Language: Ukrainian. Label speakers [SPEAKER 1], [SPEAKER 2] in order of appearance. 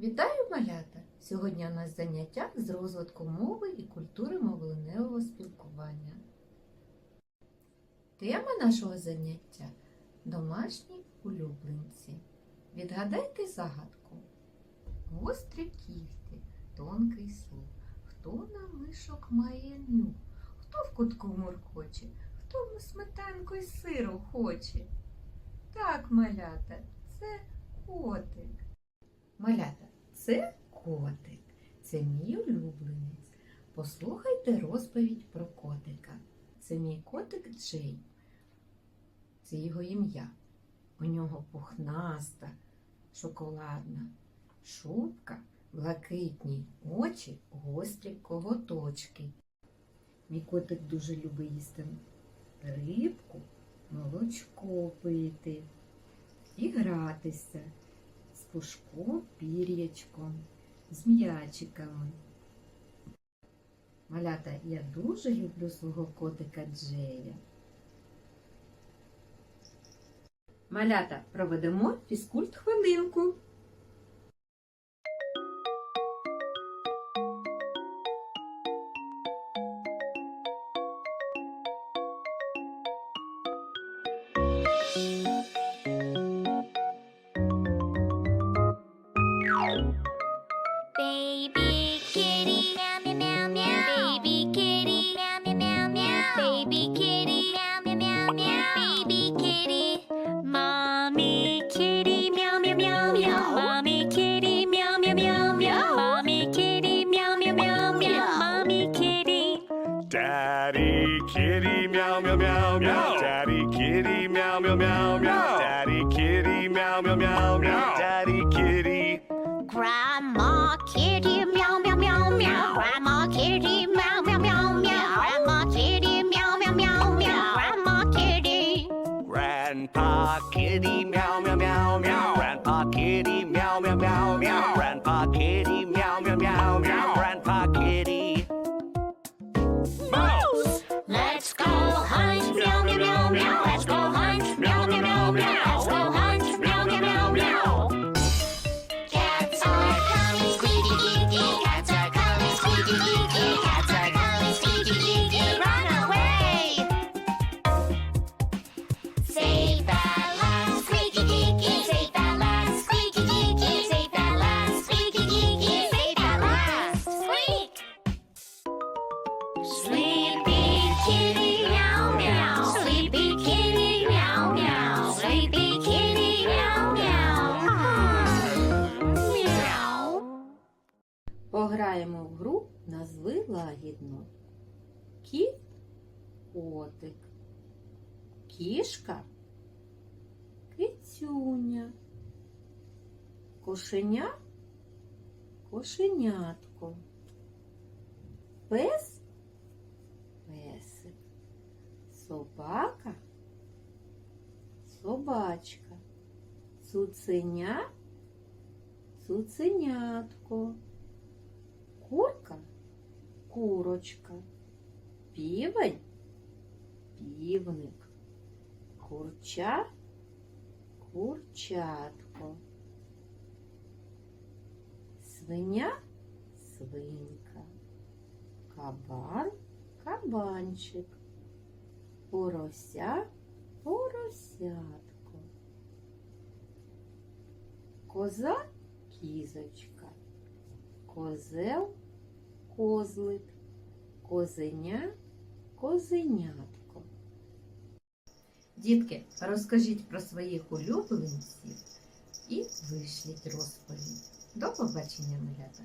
[SPEAKER 1] Вітаю малята! Сьогодні у нас заняття з розвитку мови і культури мовленевого спілкування. Тема нашого заняття домашні улюбленці. Відгадайте загадку. Гострі кіхті, тонкий слух. Хто на мишок має нюх? Хто в кутку муркоче? Хто сметанку й сиру хоче? Так, малята, це котик. Малята, це котик. Це мій улюбленець. Послухайте розповідь про котика. Це мій котик Джей. Це його ім'я. У нього пухнаста, шоколадна шубка, блакитні очі, гострі коготочки. Мій котик дуже любить їсти рибку, молочко пити і гратися пушком, пір'ячком, з м'ячиками. Малята, я дуже люблю свого котика Джея. Малята, проведемо фізкульт хвилинку.
[SPEAKER 2] Baby
[SPEAKER 3] Daddy kitty meow meow meow meow. Daddy kitty meow meow meow meow. Daddy kitty meow meow meow meow. Daddy kitty.
[SPEAKER 2] Grandma kitty, meow meow meow meow. Grandma kitty, meow meow meow meow. Grandma kitty, meow meow meow meow. Grandma kitty.
[SPEAKER 3] Grandpa kitty meow meow meow meow. Grandpa kitty meow meow meow meow. Grandpa kitty
[SPEAKER 1] Пограємо в гру назви лагідно. Кіт котик. Кішка кицюня. Кошеня кошенятко. Пес песик. Собака собачка. Цуценя цуценятко. Курка курочка. Півень півник. Курча курчатко. Свиня свинька. Кабан кабанчик. Порося поросятко. Коза кізочка. Козел козлик. Козеня козенятко. Дітки, розкажіть про своїх улюбленців і вишліть розповідь. До побачення, малята!